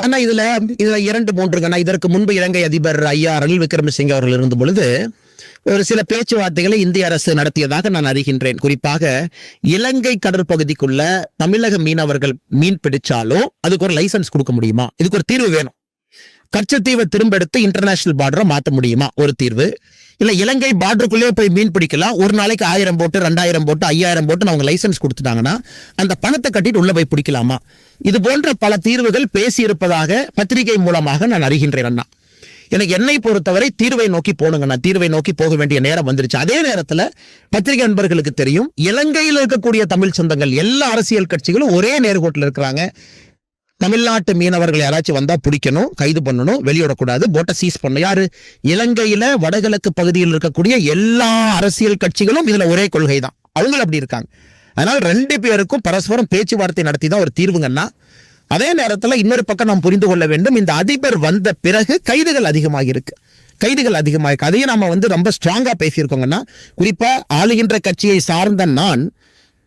ஆனா இதுல இதுல இரண்டு மூன்று நான் இதற்கு முன்பு இலங்கை அதிபர் ஐயா ரணில் விக்ரமசிங்க அவர்கள் இருந்த பொழுது ஒரு சில பேச்சுவார்த்தைகளை இந்திய அரசு நடத்தியதாக நான் அறிகின்றேன். குறிப்பாக இலங்கை கடற்பகுதிக்குள்ள தமிழக மீனவர்கள் மீன் பிடிச்சாலும் அதுக்கு ஒரு லைசன்ஸ் கொடுக்க முடியுமா? இதுக்கு ஒரு தீர்வு வேணும். கச்சத்தீவை திரும்ப எடுத்து இன்டர்நேஷனல் பார்டரை மாற்ற முடியுமா? ஒரு தீர்வு. இல்ல இலங்கை பார்டருக்குள்ளேயே போய் மீன் பிடிக்கலாம். ஒரு நாளைக்கு ஆயிரம் போட்டு ரெண்டாயிரம் போட்டு ஐயாயிரம் போட்டு அவங்க லைசன்ஸ் கொடுத்துட்டாங்கன்னா அந்த பணத்தை கட்டிட்டு உள்ள போய் பிடிக்கலாமா? இது போன்ற பல தீர்வுகள் பேசியிருப்பதாக பத்திரிகை மூலமாக நான் அறிகின்றேன் அண்ணா. எனக்கு என்னை பொறுத்தவரை தீர்வை நோக்கி போகணுங்க நான் தீர்வை நோக்கி போக வேண்டிய நேரம் வந்துருச்சு. அதே நேரத்தில் பத்திரிகை நண்பர்களுக்கு தெரியும் இலங்கையில் இருக்கக்கூடிய தமிழ் சொந்தங்கள் எல்லா அரசியல் கட்சிகளும் ஒரே நேர்கோட்டில் இருக்கிறாங்க. தமிழ்நாட்டு மீனவர்கள் யாராச்சும் வந்தா பிடிக்கணும் கைது பண்ணணும் வெளியிடக்கூடாது போட்டை சீஸ் பண்ணணும். யாரு? இலங்கையில வடகிழக்கு பகுதியில் இருக்கக்கூடிய எல்லா அரசியல் கட்சிகளும் இதுல ஒரே கொள்கை தான் அவங்களும் அப்படி இருக்காங்க. அதனால் ரெண்டு பேருக்கும் பரஸ்பரம் பேச்சுவார்த்தை நடத்தி தான் ஒரு தீர்வுங்கன்னா அதே நேரத்தில் இன்னொரு பக்கம் நாம் புரிந்து கொள்ள வேண்டும் இந்த அதிபர் வந்த பிறகு கைதுகள் அதிகமாக இருக்கு. கைதுகள் அதிகமாக இருக்கு. அதையும் நம்ம வந்து ரொம்ப ஸ்ட்ராங்காக பேசியிருக்கோங்கன்னா குறிப்பாக ஆளுகின்ற கட்சியை சார்ந்த நான்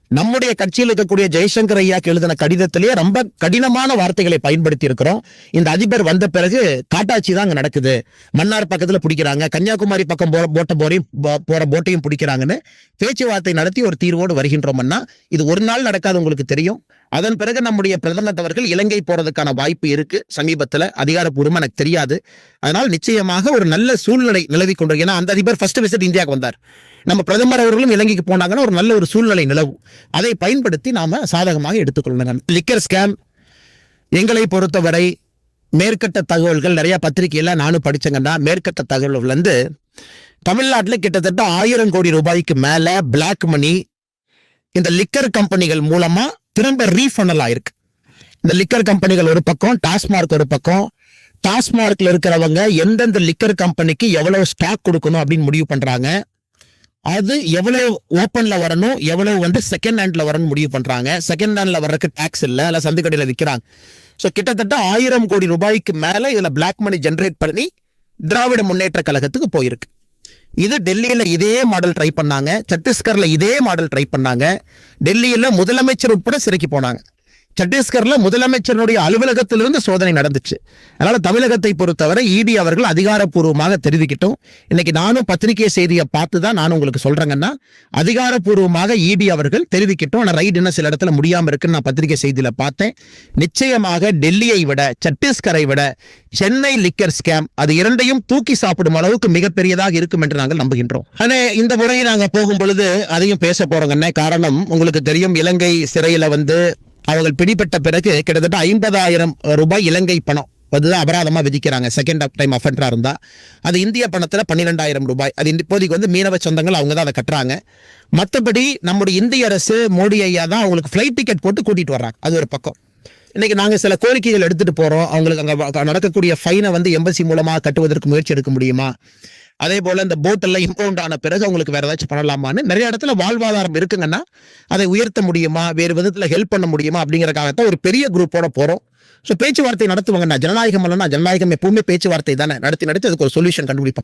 நம்முடைய கட்சியில் இருக்கக்கூடிய ஜெய்சங்கர் ஐயாக்கு எழுதின கடிதத்திலேயே ரொம்ப கடினமான வார்த்தைகளை பயன்படுத்தி இருக்கிறோம் இந்த அதிபர் வந்த பிறகு காட்டாட்சி தான் அங்க நடக்குது. மன்னார் பக்கத்துல பிடிக்கிறாங்க. கன்னியாகுமரி பக்கம் போற போட்ட போரையும் போ- போற போட்டையும் பிடிக்கிறாங்கன்னு பேச்சுவார்த்தை நடத்தி ஒரு தீர்வோடு வருகின்றோம்னா இது ஒரு நாள் நடக்காது உங்களுக்கு தெரியும். அதன் பிறகு நம்முடைய பிரதமர் அவர்கள் இலங்கை போறதுக்கான வாய்ப்பு இருக்கு. சமீபத்துல அதிகாரப்பூர்வமா எனக்கு தெரியாது. அதனால் நிச்சயமாக ஒரு நல்ல சூழ்நிலை நிலவி கொண்டு ஏன்னா அந்த அதிபர் ஃபர்ஸ்ட் விசிட் இந்தியாவுக்கு வந்தார். நம்ம பிரதமர் அவர்களும் இலங்கைக்கு போனாங்கன்னா ஒரு நல்ல ஒரு சூழ்நிலை நிலவும். அதை பயன்படுத்தி நாம சாதகமாக எடுத்துக்கொள்ளணும். லிக்கர் ஸ்கேம் எங்களை பொறுத்தவரை மேற்கட்ட தகவல்கள் நிறைய பத்திரிகையில நானும் படிச்சேங்கன்னா மேற்கட்ட தகவல்கள் வந்து தமிழ்நாட்டில் கிட்டத்தட்ட ஆயிரம் கோடி ரூபாய்க்கு மேல பிளாக் மணி இந்த லிக்கர் கம்பெனிகள் மூலமா திரும்ப ரீஃபண்டல் ஆயிருக்கு. இந்த லிக்கர் கம்பெனிகள் ஒரு பக்கம் டாஸ்மார்க் ஒரு பக்கம் டாஸ்மார்க்ல இருக்கிறவங்க எந்தெந்த லிக்கர் கம்பெனிக்கு எவ்வளவு ஸ்டாக் கொடுக்கணும் அப்படின்னு முடிவு பண்றாங்க. அது எவ்வளவு ஓப்பன்ல வரணும் எவ்வளவு வந்து செகண்ட் ஹேண்ட்ல வரணும் முடிவு பண்றாங்க. செகண்ட் ஹேண்ட்ல வர்றதுக்கு டாக்ஸ் இல்லை இல்லை சந்துக்கடையில் விற்கிறாங்க ஸோ கிட்டத்தட்ட ஆயிரம் கோடி ரூபாய்க்கு மேல இதுல பிளாக் மணி ஜென்ரேட் பண்ணி திராவிட முன்னேற்ற கழகத்துக்கு போயிருக்கு. இது டெல்லியில இதே மாடல் ட்ரை பண்ணாங்க. சத்தீஸ்கர்ல இதே மாடல் ட்ரை பண்ணாங்க. டெல்லியில முதலமைச்சர் உட்பட சிறைக்கு போனாங்க. சத்தீஸ்கர்ல முதலமைச்சருடைய அலுவலகத்திலிருந்து சோதனை நடந்துச்சு. அதனால தமிழகத்தை பொறுத்தவரை இடி அவர்கள் அதிகாரப்பூர்வமாக தெரிவிக்கட்டும். இன்னைக்கு நானும் பத்திரிகை செய்தியை பார்த்து தான் நான் உங்களுக்கு சொல்றேங்கன்னா அதிகாரப்பூர்வமாக இடி அவர்கள் தெரிவிக்கிட்டோம். ஆனால் ரைட் இன்னும் சில இடத்துல முடியாம இருக்குன்னு நான் பத்திரிகை செய்தியில பார்த்தேன். நிச்சயமாக டெல்லியை விட சத்தீஸ்கரை விட சென்னை லிக்கர் ஸ்கேம் அது இரண்டையும் தூக்கி சாப்பிடும் அளவுக்கு மிகப்பெரியதாக இருக்கும் என்று நாங்கள் நம்புகின்றோம். ஆனா இந்த முறை நாங்கள் போகும் பொழுது அதையும் பேச போறோங்கண்ணே காரணம் உங்களுக்கு தெரியும் இலங்கை சிறையில் வந்து அவர்கள் பிடிபட்ட பிறகு கிட்டத்தட்ட ஐம்பதாயிரம் ரூபாய் இலங்கை பணம் அதுதான் அபராதமாக விதிக்கிறாங்க. செகண்ட் டைம் அஃபெண்டரா இருந்தால் அது இந்திய பணத்தில் பன்னிரெண்டாயிரம் ரூபாய். அது இப்போதைக்கு வந்து மீனவ சொந்தங்கள் அவங்க தான் அதை கட்டுறாங்க. மற்றபடி நம்முடைய இந்திய அரசு மோடி ஐயா தான் அவங்களுக்கு ஃப்ளைட் டிக்கெட் போட்டு கூட்டிட்டு வர்றாங்க. அது ஒரு பக்கம். இன்னைக்கு நாங்கள் சில கோரிக்கைகள் எடுத்துகிட்டு போகிறோம் அவங்களுக்கு அங்கே நடக்கக்கூடிய ஃபைனை வந்து எம்பசி மூலமாக கட்டுவதற்கு முயற்சி எடுக்க முடியுமா? அதே போல இந்த போட் எல்லாம் இம்பவுண்ட் ஆன பிறகு அவங்களுக்கு வேற ஏதாச்சும் பண்ணலாமான்னு நிறைய இடத்துல வாழ்வாதாரம் இருக்குங்கன்னா அதை உயர்த்த முடியுமா? வேறு விதத்துல ஹெல்ப் பண்ண முடியுமா? அப்படிங்கறதுக்காகத்தான் ஒரு பெரிய குரூப்போட போறோம். ஸோ பேச்சுவார்த்தை நடத்துவாங்கண்ணா ஜனநாயகம் இல்லைன்னா ஜனநாயகம் எப்பவுமே பேச்சுவார்த்தை தானே? நடத்தி நடத்தி அதுக்கு ஒரு சொல்யூஷன் கண்டுபிடிப்போம்.